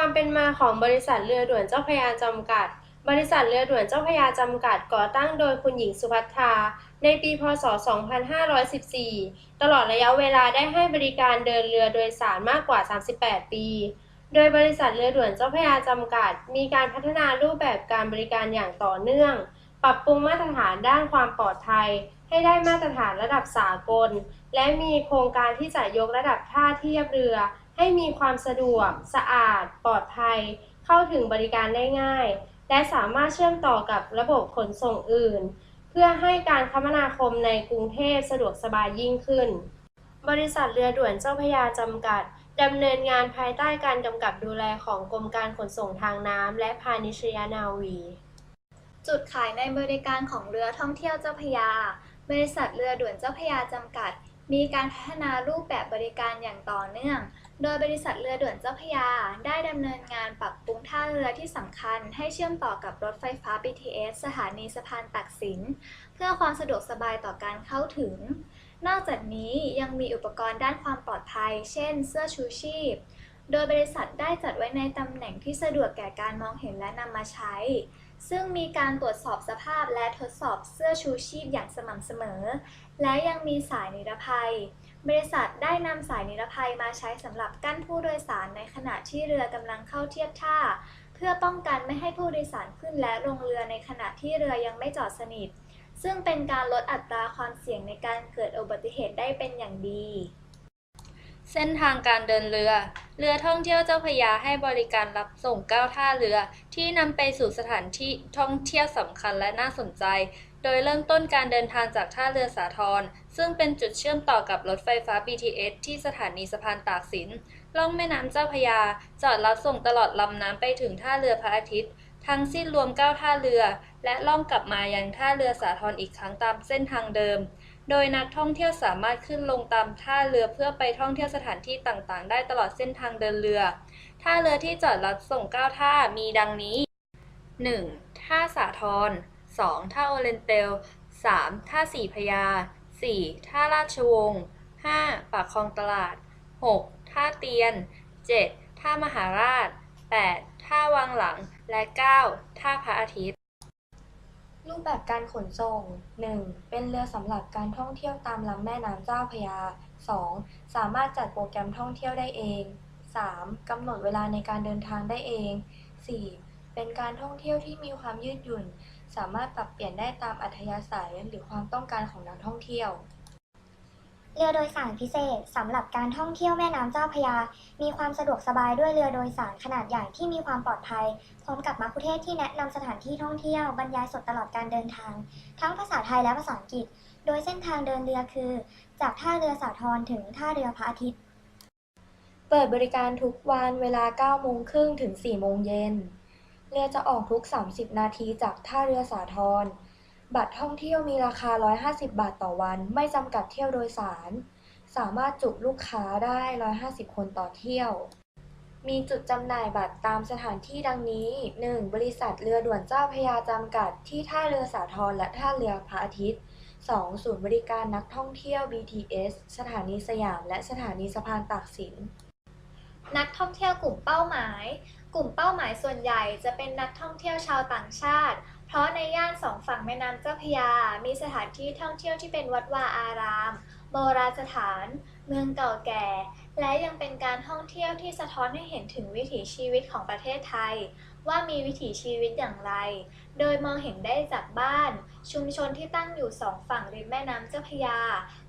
ความเป็นมาของบริษัทเรือด่วนเจ้าพยาจำกัด บริษัทเรือด่วนเจ้าพยาจำกัดก่อตั้งโดยคุณหญิงสุภัทราในปี พศ 2514 ตลอดระยะเวลาได้ให้บริการเดินเรือโดยสารมากกว่า 38 ปี โดยบริษัทเรือด่วนเจ้าพยาจำกัด มีการพัฒนารูปแบบการบริการอย่างต่อเนื่อง ปรับปรุงมาตรฐานด้านความปลอดภัย ให้ได้มาตรฐานระดับสากล และมีโครงการที่จะยกระดับท่าเทียบเรือ ให้มีความสะดวก สะอาด ปลอดภัย เข้าถึงบริการได้ง่าย และสามารถเชื่อมต่อกับระบบขนส่งอื่น เพื่อให้การคมนาคมในกรุงเทพสะดวกสบายยิ่งขึ้น บริษัทเรือด่วนเจ้าพยาจำกัดดำเนินงานภายใต้การกำกับดูแลของกรมการขนส่งทางน้ำและพาณิชยนาวี จุดขายในบริการของเรือท่องเที่ยวเจ้าพยา บริษัทเรือด่วนเจ้าพยาจำกัด มีการพัฒนารูปแบบบริการอย่างต่อเนื่อง โดยบริษัทเรือด่วนเจ้าพยา ได้ดำเนินงานปรับปรุงท่าเรือที่สำคัญ ให้เชื่อมต่อกับรถไฟฟ้า BTS สถานีสะพานตักสิน เพื่อความสะดวกสบายต่อการเข้าถึง นอกจากนี้ยังมีอุปกรณ์ด้านความปลอดภัย เช่น เสื้อชูชีพ โดยบริษัทได้จัดไว้ในตำแหน่งที่สะดวกแก่การมองเห็นและนำมาใช้ ซึ่งมีการตรวจสอบสภาพและทดสอบเสื้อชูชีพอย่างสม่ำเสมอ และยังมีสายนิรภัย บริษัทได้นำสายนิรภัยมาใช้สำหรับกั้นผู้โดยสารในขณะที่เรือกำลังเข้าเทียบท่า เพื่อป้องกันไม่ให้ผู้โดยสารขึ้นและลงเรือในขณะที่เรือยังไม่จอดสนิท ซึ่งเป็นการลดอัตราความเสี่ยงในการเกิดอุบัติเหตุได้เป็นอย่างดี เส้นทางการเดินเรือ เรือท่องเที่ยวเจ้าพยาให้บริการรับส่งก้าวท่าเรือ ที่นำไปสู่สถานที่ท่องเที่ยวสำคัญและน่าสนใจ ดยเริ่มต้นการเดินทางจากท่าเรือสาทร ซึ่งเป็นจุดเชื่อมต่อกับรถไฟฟ้า BTS ที่สถานีสะพานตากสิน ล่องแม่น้ำเจ้าพยา จอดรับส่งตลอดลำน้ำไปถึงท่าเรือพระอาทิตย์ ทั้งสิ้นรวม 9 ท่าเรือ และล่องกลับมายังท่าเรือสาทรอีกครั้งตามเส้นทางเดิม โดยนักท่องเที่ยวสามารถขึ้นลงตามท่าเรือเพื่อไปท่องเที่ยวสถานที่ต่างๆ ได้ตลอดเส้นทางเดินเรือ ท่าเรือที่จอดรับส่ง 9 ท่ามีดังนี้ 1. ท่าสาทร 2. ท่าโอเรนเตล 3. ท่าสีพยา 4. ท่าราชวงศ์ 5. ปากคลองตลาด 6. ท่าเตียน 7. ท่ามหาราช 8. ท่าวังหลัง และ 9. ท่าพระอาทิตย์ รูปแบบการขนส่ง 1. เป็นเรือสำหรับการท่องเที่ยวตามลำแม่น้ำเจ้าพยา 2. สามารถจัดโปรแกรมท่องเที่ยวได้เอง 3. กำหนดเวลาในการเดินทางได้เอง 4. เป็นการท่องเที่ยวที่มีความยืดหยุ่น สามารถปรับเปลี่ยนได้ตามอัธยาศัยหรือความต้องการของนักท่องเที่ยว เรือโดยสารพิเศษสำหรับการท่องเที่ยวแม่น้ำเจ้าพระยา มีความสะดวกสบายด้วยเรือโดยสารขนาดใหญ่ที่มีความปลอดภัย พร้อมกับมัคคุเทศก์ที่แนะนำสถานที่ท่องเที่ยวบรรยายสดตลอดการเดินทาง ทั้งภาษาไทยและภาษาอังกฤษ โดยเส้นทางเดินเรือคือ จากท่าเรือสาทรถึงท่าเรือพระอาทิตย์ เปิดบริการทุกวันเวลา9โมงครึ่งถึง4โมงเย็น เรือจะออกทุก 30 นาทีจากท่าเรือสาทร บัตรท่องเที่ยวมีราคา 150 บาทต่อวัน ไม่จำกัดเที่ยวโดยสาร สามารถจุลูกค้าได้ 150 คนต่อเที่ยว มีจุดจำหน่ายบัตรตามสถานที่ดังนี้ 1. บริษัทเรือด่วนเจ้าพยาจำกัดที่ท่าเรือสาทรและท่าเรือพระอาทิตย์ 2. ศูนย์บริการนักท่องเที่ยว BTS สถานีสยาม และสถานีสะพานตากสิน นักท่องเที่ยวกลุ่มเป้าหมาย กลุ่มเป้าหมายส่วนใหญ่จะเป็นนักท่องเที่ยวชาวต่างชาติ เพราะในย่านสองฝั่งแม่น้ำเจ้าพยา มีสถานที่ท่องเที่ยวที่เป็นวัดวาอาราม โบราณสถาน เมืองเก่าแก่ และยังเป็นการท่องเที่ยวที่สะท้อนให้เห็นถึงวิถีชีวิตของประเทศไทย ว่ามีวิถีชีวิตอย่างไร โดยมองเห็นได้จากบ้าน ชุมชนที่ตั้งอยู่สองฝั่งริมแม่น้ำเจ้าพยา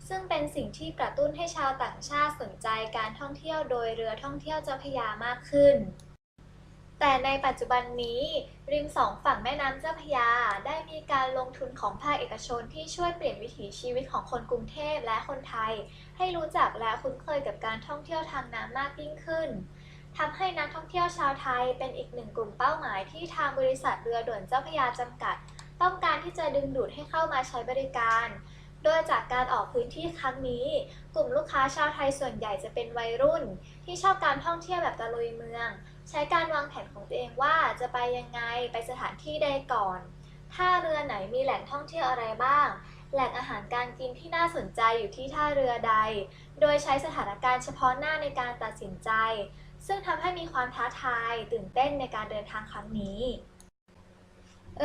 ซึ่งเป็นสิ่งที่กระตุ้นให้ชาวต่างชาติสนใจการท่องเที่ยวโดยเรือท่องเที่ยวเจ้าพยามากขึ้น แต่ในปัจจุบันนี้ ริมสองฝั่งแม่น้ำเจ้าพระยา ได้มีการลงทุนของภาคเอกชนที่ช่วยเปลี่ยนวิถีชีวิตของคนกรุงเทพและคนไทย ให้รู้จักและคุ้นเคยกับการท่องเที่ยวทางน้ำมากยิ่งขึ้นทำให้นักท่องเที่ยวชาวไทยเป็นอีกหนึ่งกลุ่มเป้าหมายที่ทางบริษัทเรือด่วนเจ้าพระยาจำกัด ต้องการที่จะดึงดูดให้เข้ามาใช้บริการ โดยจากการออกพื้นที่ครั้งนี้ กลุ่มลูกค้าชาวไทยส่วนใหญ่จะเป็นวัยรุ่น ที่ชอบการท่องเที่ยวแบบตะลุยเมือง ใช้การวางแผนของตัวเองว่าจะไปยังไงไปสถานที่ใดก่อน ท่าเรือไหนมีแหล่งท่องเที่ยวอะไรบ้าง แหล่งอาหารการกินที่น่าสนใจอยู่ที่ท่าเรือใด โดยใช้สถานการณ์เฉพาะหน้าในการตัดสินใจ ซึ่งทำให้มีความท้าทายตื่นเต้นในการเดินทางครั้งนี้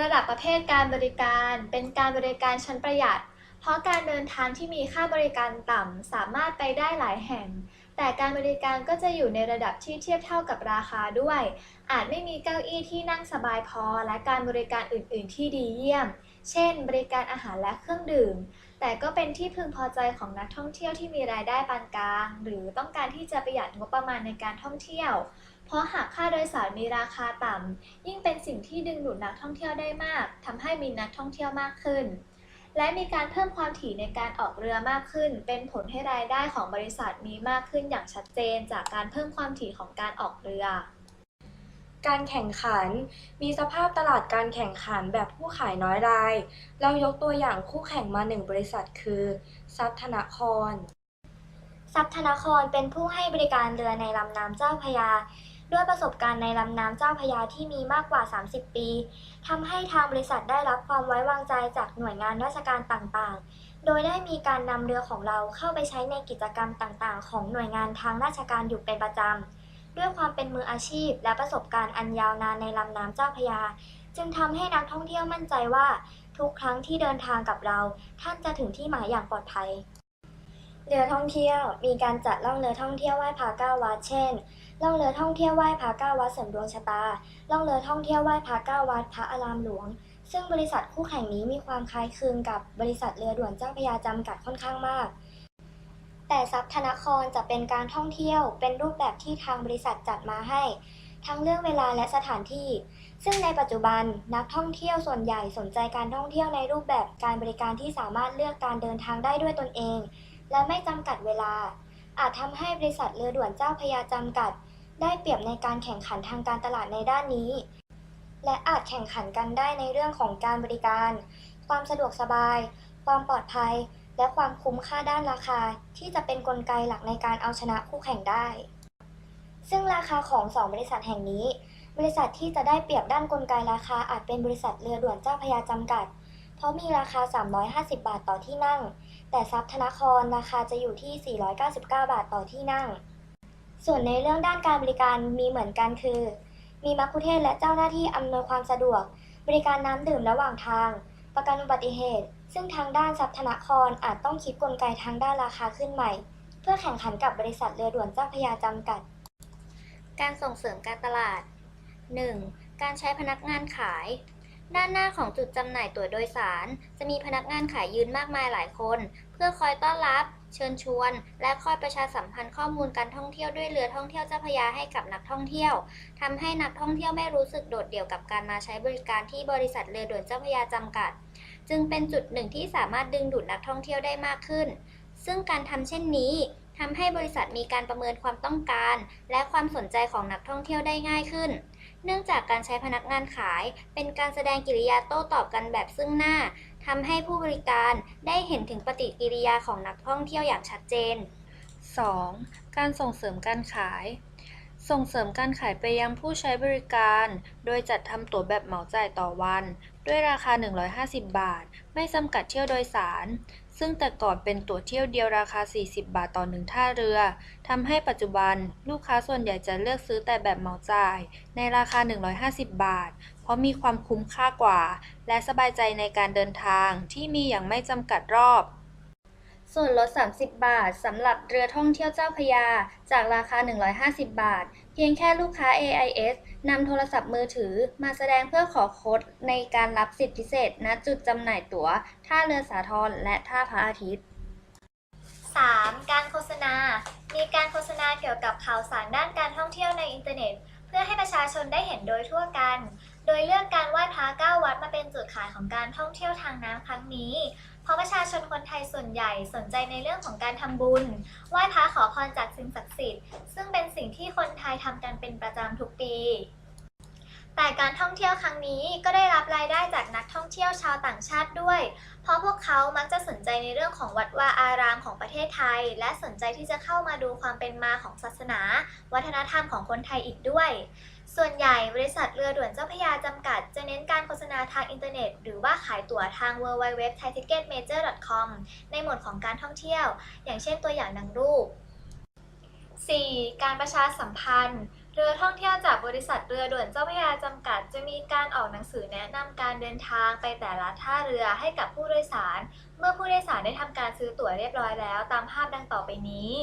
ระดับประเภทการบริการเป็นการบริการชั้นประหยัด เพราะการเดินทางที่มีค่าบริการต่ำสามารถไปได้หลายแห่ง แต่การบริการก็จะอยู่ในระดับที่เทียบเท่ากับราคาด้วย อาจไม่มีเก้าอี้ที่นั่งสบายพอ และการบริการอื่น ๆ ที่ดีเยี่ยม เช่น บริการอาหารและเครื่องดื่ม แต่ก็เป็นที่พึงพอใจของนักท่องเที่ยวที่มีรายได้ปานกลาง หรือต้องการที่จะประหยัดงบประมาณในการท่องเที่ยว เพราะหากค่าโดยสารมีราคาต่ำยิ่งเป็นสิ่งที่ดึงดูดนักท่องเที่ยวได้มากทำให้มีนักท่องเที่ยวมากขึ้น และมีการเพิ่มความถี่ในการออกเรือมากขึ้น เป็นผลให้รายได้ของบริษัทมีมากขึ้นอย่างชัดเจน จากการเพิ่มความถี่ของการออกเรือ การแข่งขัน มีสภาพตลาดการแข่งขันแบบผู้ขายน้อยราย เรายกตัวอย่างคู่แข่งมาหนึ่งบริษัทคือซับธนครทรัพย์ธนครเป็นผู้ให้บริการเรือในลำน้ำเจ้าพระยา ด้วยประสบการณ์ในลำน้ำเจ้าพยาที่มีมากกว่า 30 ปีทำให้ทางบริษัทได้รับความไว้วางใจจากหน่วยงานราชการต่างๆ โดยได้มีการนำเรือของเราเข้าไปใช้ในกิจกรรมต่างๆ ของหน่วยงานทางราชการอยู่เป็นประจำ ด้วยความเป็นมืออาชีพ และประสบการณ์อันยาวนานในลำน้ำเจ้าพยา จึงทำให้นักท่องเที่ยวมั่นใจว่า ทุกครั้งที่เดินทางกับเรา ท่านจะถึงที่หมายอย่างปลอดภัย เรือท่องเที่ยว มีการจัดล่องเรือท่องเที่ยวไหว้พระเก้าวัดเช่น ล่องเรือท่องเที่ยวไหว้พระเก้าวัดเสริมดวงชะตา ล่องเรือท่องเที่ยวไหว้พระเก้าวัดพระอารามหลวง ซึ่งบริษัทคู่แข่งนี้มีความคล้ายคลึงกับบริษัทเรือด่วนเจ้าพระยาจำกัดค่อนข้างมาก แต่ทรัพย์ธนครจะเป็นการท่องเที่ยว เป็นรูปแบบที่ทางบริษัทจัดมาให้ ทั้งเรื่องเวลาและสถานที่ ซึ่งในปัจจุบันนักท่องเที่ยวส่วนใหญ่สนใจการท่องเที่ยวในรูปแบบการบริการที่สามารถเลือกการเดินทางได้ด้วยตนเอง และไม่จำกัดเวลา อาจทำให้บริษัทเรือด่วนเจ้าพยาจำกัด ได้เปรียบในการแข่งขันทางการตลาดในด้านนี้ และอาจแข่งขันกันได้ในเรื่องของการบริการ ความสะดวกสบาย ความปลอดภัย และความคุ้มค่าด้านราคา ที่จะเป็นนกลไกหลักในการเอาชนะคู่แข่งได้ ซึ่งราคาของสองบริษัทแห่งนี้ บริษัทที่จะได้เปรียบด้านกลไกราคาอาจเป็นบริษัทเรือด่วนเจ้าพยาจำกัด ราะมีราคา 350 บาทต่อที่นั่ง แต่ทรัพย์ธนาครราคาจะอยู่ที่ 499 บาทต่อที่นั่ง ส่วนในเรื่องด้านการบริการมีเหมือนกันคือ มีมัคคุเทศและเจ้าหน้าที่อำนวยความสะดวก บริการน้ำดื่มระหว่างทาง ประกันอุบัติเหตุ ซึ่งทางด้านทรัพย์ธนาครอาจต้องคิดกลไกทางด้านราคาขึ้นใหม่ เพื่อแข่งขันกับบริษัทเรือด่วนเจ้าพยาจำกัด การส่งเสริมการตลาด 1. การใช้พนักงานขาย ด้านหน้าของจุดจำหน่ายตั๋วโดยสาร จะมีพนักงานขายยืนมากมายหลายคน เพื่อคอยต้อนรับ เชิญชวน และคอยประชาสัมพันธ์ข้อมูลการท่องเที่ยวด้วยเรือท่องเที่ยวเจ้าพยาให้กับนักท่องเที่ยวทำให้นักท่องเที่ยวไม่รู้สึกโดดเดี่ยวกับการมาใช้บริการที่บริษัทเรือด่วนเจ้าพยาจำกัด จึงเป็นจุดหนึ่งที่สามารถดึงดูดนักท่องเที่ยวได้มากขึ้น ซึ่งการทำเช่นนี้ทำให้บริษัทมีการประเมินความต้องการ และความสนใจของนักท่องเที่ยวได้ง่ายขึ้น เนื่องจากการใช้พนักงานขาย เป็นการแสดงกิริยาโต้ตอบกันแบบซึ่งหน้าทำให้ผู้บริการได้เห็นถึงปฏิกิริยาของนักท่องเที่ยวอย่างชัดเจน 2. การส่งเสริมการขาย ส่งเสริมการขายไปยังผู้ใช้บริการ โดยจัดทำตั๋วแบบเหมาจ่ายต่อวัน ด้วยราคา 150 บาท ไม่จำกัดเที่ยวโดยสาร ซึ่งแต่ก่อนเป็นตั๋วเที่ยวเดียวราคา 40 บาทต่อหนึ่งท่าเรือ ทำให้ปัจจุบันลูกค้าส่วนใหญ่จะเลือกซื้อแต่แบบเหมาจ่าย ในราคา 150 บาท เพราะมีความคุ้มค่ากว่า และสบายใจในการเดินทางที่มีอย่างไม่จำกัดรอบ ส่วนลด 30 บาทสำหรับเรือท่องเที่ยวเจ้าพยา จากราคา 150 บาท เพียงแค่ลูกค้า AIS นำโทรศัพท์มือถือมาแสดงเพื่อขอโค้ดในการรับสิทธิพิเศษณจุดจำหน่ายตั๋ว ท่าเรือสาทรและท่าพระอาทิตย์ 3. การโฆษณา มีการโฆษณาเกี่ยวกับข่าวสารด้านการท่องเที่ยวในอินเทอร์เน็ต เพื่อให้ประชาชนได้เห็นโดยทั่วกัน โดยเลือกการไหว้พระเก้าวัดมาเป็นจุดขายของการท่องเที่ยวทางน้ำครั้งนี้ เพราะประชาชนคนไทยส่วนใหญ่สนใจในเรื่องของการทำบุญ ไหว้พระขอพรจากสิ่งศักดิ์สิทธิ์ ซึ่งเป็นสิ่งที่คนไทยทำกันเป็นประจำทุกปี แต่การท่องเที่ยวครั้งนี้ก็ได้รับรายได้จากนักท่องเที่ยวชาวต่างชาติด้วย เพราะพวกเขามักจะสนใจในเรื่องของวัดวาอารามของประเทศไทย และสนใจที่จะเข้ามาดูความเป็นมาของศาสนา วัฒนธรรมของคนไทยอีกด้วย ส่วนใหญ่บริษัทเรือด่วนเจ้าพระยาจำกัด จะเน้นการโฆษณาทางอินเทอร์เน็ต หรือว่าขายตั๋วทาง www.thaiticketmajor.com ในหมวดของการท่องเที่ยว อย่างเช่นตัวอย่างดังรูป 4. การประชาสัมพันธ์ เรือท่องเที่ยวจากบริษัทเรือด่วนเจ้าพระยาจำกัด จะมีการออกหนังสือแนะนำการเดินทางไปแต่ละท่าเรือให้กับผู้โดยสาร เมื่อผู้โดยสารได้ทำการซื้อตั๋วเรียบร้อยแล้ว ตามภาพดังต่อไปนี้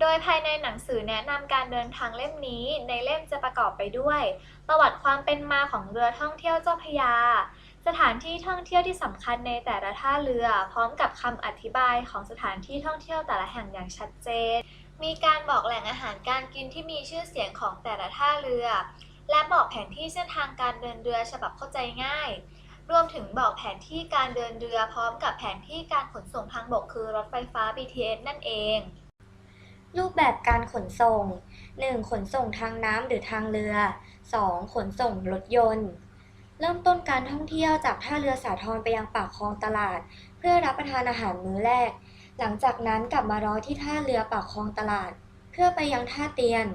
โดยภายในหนังสือแนะนำการเดินทางเล่มนี้ ในเล่มจะประกอบไปด้วย ประวัติความเป็นมาของเรือท่องเที่ยวเจ้าพระยา สถานที่ท่องเที่ยวที่สำคัญในแต่ละท่าเรือ พร้อมกับคำอธิบายของสถานที่ท่องเที่ยวแต่ละแห่งอย่างชัดเจน มีการบอกแหล่งอาหารการกินที่มีชื่อเสียงของแต่ละท่าเรือ และบอกแผนที่เส้นทางการเดินเรือฉบับเข้าใจง่าย รวมถึงบอกแผนที่การเดินเรือพร้อมกับแผนที่การขนส่งทางบกคือรถไฟฟ้า BTS นั่นเอง รูปแบบการขนส่ง 1. ขนส่งทางน้ำหรือทางเรือ 2. ขนส่งรถยนต์ เริ่มต้นการท่องเที่ยวจากท่าเรือสาทรไปยังปากคลองตลาด เพื่อรับประทานอาหารมื้อแรก หลังจากนั้นกลับมารอที่ท่าเรือปากคลองตลาด เพื่อไปยังท่าเตียน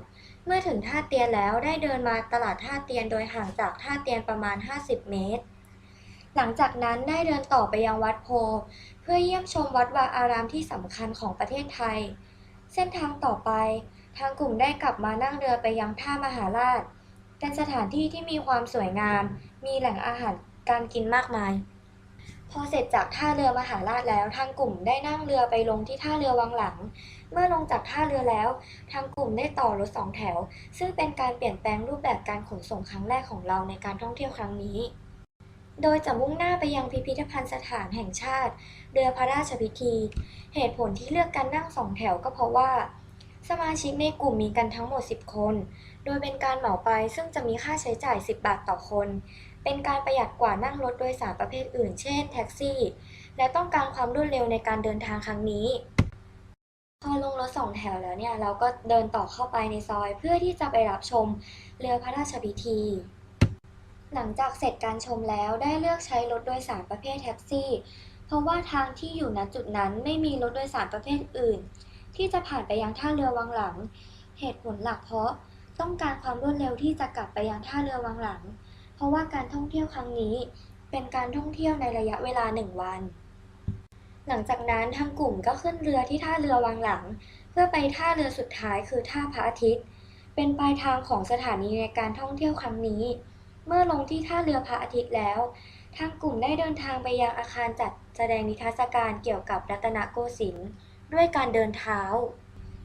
เมื่อถึงท่าเตียนแล้วได้เดินมาตลาดท่าเตียนโดยห่างจากท่าเตียนประมาณ 50 เมตร หลังจากนั้นได้เดินต่อไปยังวัดโพ เพื่อเยี่ยมชมวัดวาอารามที่สำคัญของประเทศไทย เส้นทางต่อไป ทางกลุ่มได้กลับมานั่งเรือไปยังท่ามหาราชเป็นสถานที่ที่มีความสวยงาม มีแหล่งอาหารการกินมากมาย พอเสร็จจากท่าเรือมหาราชแล้ว ทางกลุ่มได้นั่งเรือไปลงที่ท่าเรือวังหลัง เมื่อลงจากท่าเรือแล้ว ทางกลุ่มได้ต่อรถสองแถว ซึ่งเป็นการเปลี่ยนแปลงรูปแบบการขนส่งครั้งแรกของเราในการท่องเที่ยวครั้งนี้ โดยจะมุ่งหน้าไปยังพิพิธภัณฑ์สถานแห่งชาติ เรือพระราชพิธี เหตุผลที่เลือกการนั่งสองแถวก็เพราะว่า สมาชิกในกลุ่มมีกันทั้งหมด 10 คน โดยเป็นการเหมาไปซึ่งจะมีค่าใช้จ่าย 10 บาทต่อคน เป็นการประหยัดกว่านั่งรถโดยสารประเภทอื่น เช่น แท็กซี่ และต้องการความรวดเร็วในการเดินทางครั้งนี้ พอลงรถสองแถวแล้วเนี่ย เราก็เดินต่อเข้าไปในซอยเพื่อที่จะไปรับชมเรือพระราชพิธี หลังจากเสร็จการชมแล้วได้เลือกใช้รถโดยสารประเภทแท็กซี่ เพราะว่าทางที่อยู่ณจุดนั้นไม่มีรถโดยสารประเภทอื่น ที่จะผ่านไปยังท่าเรือวังหลัง เหตุผลหลักเพราะต้องการความรวดเร็วที่จะกลับไปยังท่าเรือวังหลัง เพราะว่าการท่องเที่ยวครั้งนี้เป็นการท่องเที่ยวในระยะเวลาหนึ่งวัน หลังจากนั้นทางกลุ่มก็ขึ้นเรือที่ท่าเรือวังหลัง เพื่อไปท่าเรือสุดท้ายคือท่าพระอาทิตย์ เป็นปลายทางของสถานีในการท่องเที่ยวครั้งนี้ เมื่อลงที่ท่าเรือพระอาทิตย์แล้ว ทางกลุ่มได้เดินทางไปยังอาคารจัดแสดงนิทรรศการเกี่ยวกับรัตนโกสินทร์ด้วยการเดินเท้า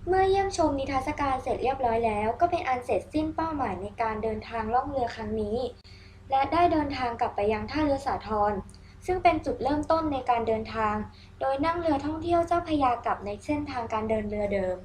เมื่อเยี่ยมชมนิทรรศการเสร็จเรียบร้อยแล้ว ก็เป็นอันเสร็จสิ้นเป้าหมายในการเดินทางล่องเรือครั้งนี้ และได้เดินทางกลับไปยังท่าเรือสาทร ซึ่งเป็นจุดเริ่มต้นในการเดินทาง โดยนั่งเรือท่องเที่ยวเจ้าพระยากลับในเส้นทางการเดินเรือเดิม